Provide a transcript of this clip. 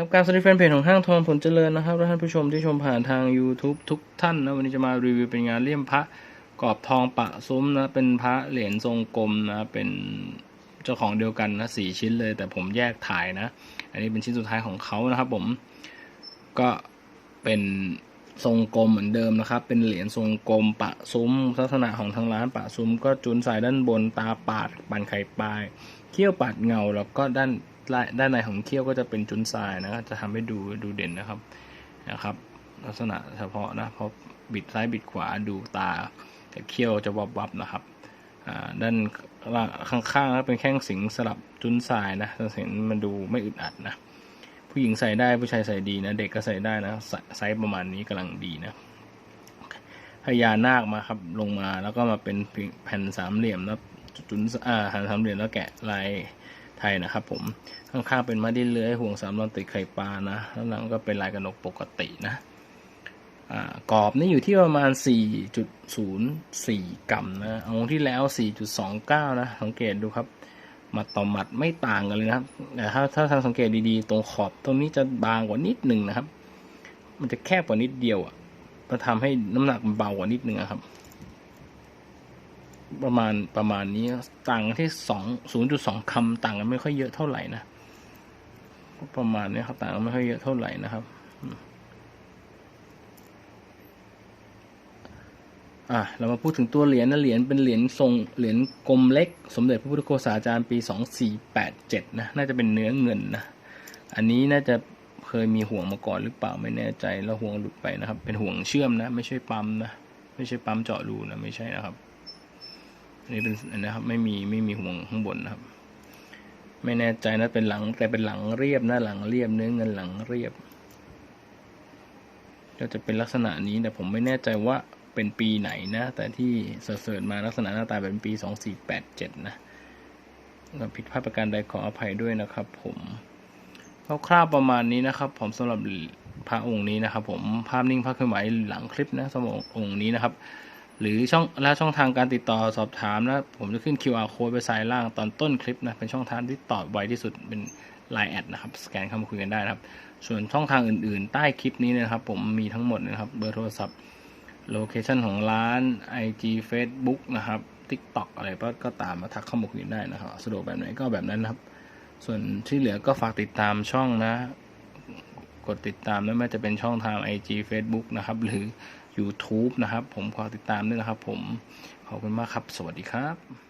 ครับการสวัสดีแฟนเพจของห้างทองผลเจริญนะครับและท่านผู้ชมที่ชมผ่านทาง YouTube ทุกท่านนะวันนี้จะมารีวิวเป็นงานเลี่ยมพระกรอบทองปะซุ้มนะเป็นพระเหรียญทรงกลมนะเป็นเจ้าของเดียวกันนะสี่ชิ้นเลย แต่ผมแยกถ่ายนะ อันนี้เป็นชิ้นสุดท้ายของเขานะครับ ผมก็เป็นทรงกลมเหมือนเดิมนะครับ เป็นเหรียญทรงกลมปะซุ้มลักษณะของทางร้านปะซุ้ม ก็จุนใส่ด้านบนตาปาดปันไข่ปลายเขี้ยวปาดเงาแล้วก็ด้าน ด้านในของเขี้ยวก็จะเป็นจุนทรายนะจะทำให้ดูดูเด่นนะครับนะครับ ลักษณะเฉพาะนะเพราะบิดซ้ายบิดขวาดูตาแต่เขี้ยวจะวับวับนะครับด้านข้างๆก็เป็นแข้งสิงสลับจุนทรายนะจะเห็นมันดูไม่อึดอัดนะผู้หญิงใส่ได้ผู้ชายใส่ดีนะ เด็กก็ใส่ได้นะไซส์ประมาณนี้กำลังดีนะพญานาคมาครับลงมาแล้วก็มาเป็นแผ่นสามเหลี่ยมแล้วจุนอ่าหันสามเหลี่ยมแล้วแกะลาย ไทยนะครับผมข้างๆเป็นมาดิ้นเลื้อยห่วงสามลอนติดไข่ปลานะแล้วหลังก็เป็นลายกระหนกปกตินะกรอบนี่อยู่ที่ประมาณ 4.04 กรัมนะองค์ที่แล้ว 4.29 นะ สังเกตดูครับหมัดต่อหมัดไม่ต่างกันเลยนะครับแต่ถ้าถ้าทางสังเกตดีๆ ตรงขอบตรงนี้จะบางกว่านิดหนึ่งนะครับ มันจะแคบกว่านิดเดียวอะมันทำให้น้ำหนักมันเบากว่านิดหนึ่งอะครับ ประมาณประมาณนี้ต่างกันที่สองศูนย์จุดสองคำต่างกันไม่ค่อยเยอะเท่าไหร่นะประมาณนี้ครับต่างกันไม่ค่อยเยอะเท่าไหร่นะครับอะเรามาพูดถึงตัวเหรียญนะเหรียญเป็นเหรียญทรงเหรียญกลมเล็ก สมเด็จพระพุทธโฆษาจารย์ปี2487นะน่าจะเป็นเนื้อเงินนะอันนี้น่าจะเคยมีห่วงมาก่อนหรือเปล่าไม่แน่ใจแล้วห่วงหลุดไปนะครับ เป็นห่วงเชื่อมนะ ไม่ใช่ปั๊มนะ ไม่ใช่ปั๊มเจาะรูนะไม่ใช่นะครับ นี้เป็นนะครับ ไม่มีไม่มีห่วงข้างบนนะครับ ไม่แน่ใจนะเป็นหลัง แต่เป็นหลังเรียบนะหลังเรียบเนื้อเงินหลังเรียบก็จะเป็นลักษณะนี้แต่ผมไม่แน่ใจว่าเป็นปีไหนนะ แต่ที่เสิร์ชมาลักษณะหน้าตาเป็นปี 2487 นะเราผิดพลาดประการใดขออภัยด้วยนะครับ ผมคร่าวๆประมาณนี้นะครับ ผมสำหรับพระองค์นี้นะครับ ผมภาพนิ่งภาพเคลื่อนไหวหลังคลิปนะสำหรับองค์นี้นะครับ หรือช่องและช่องทางการติดต่อสอบถามนะผมจะขึ้น QR code ไปซ้ายล่างตอนต้นคลิปนะเป็นช่องทางที่ตอบไวที่สุดเป็น Line แอดนะครับสแกนเข้ามาคุยกันได้นะครับส่วนช่องทางอื่นๆ ใต้คลิปนี้นะครับ ผมมีทั้งหมดนะครับเบอร์โทรศัพท์โลเคชันของร้าน IG Facebook นะครับ TikTok อะไรก็ตามมาทักเข้ามาคุยได้นะครับสะดวกแบบไหนก็แบบนั้นนะครับ ส่วนที่เหลือก็ฝากติดตามช่องนะ กดติดตามไม่ว่าจะเป็นช่องทาง IG Facebook นะครับ หรือ YouTube นะครับ ผมขอติดตามด้วยนะครับ ผมขอบคุณมากครับ สวัสดีครับ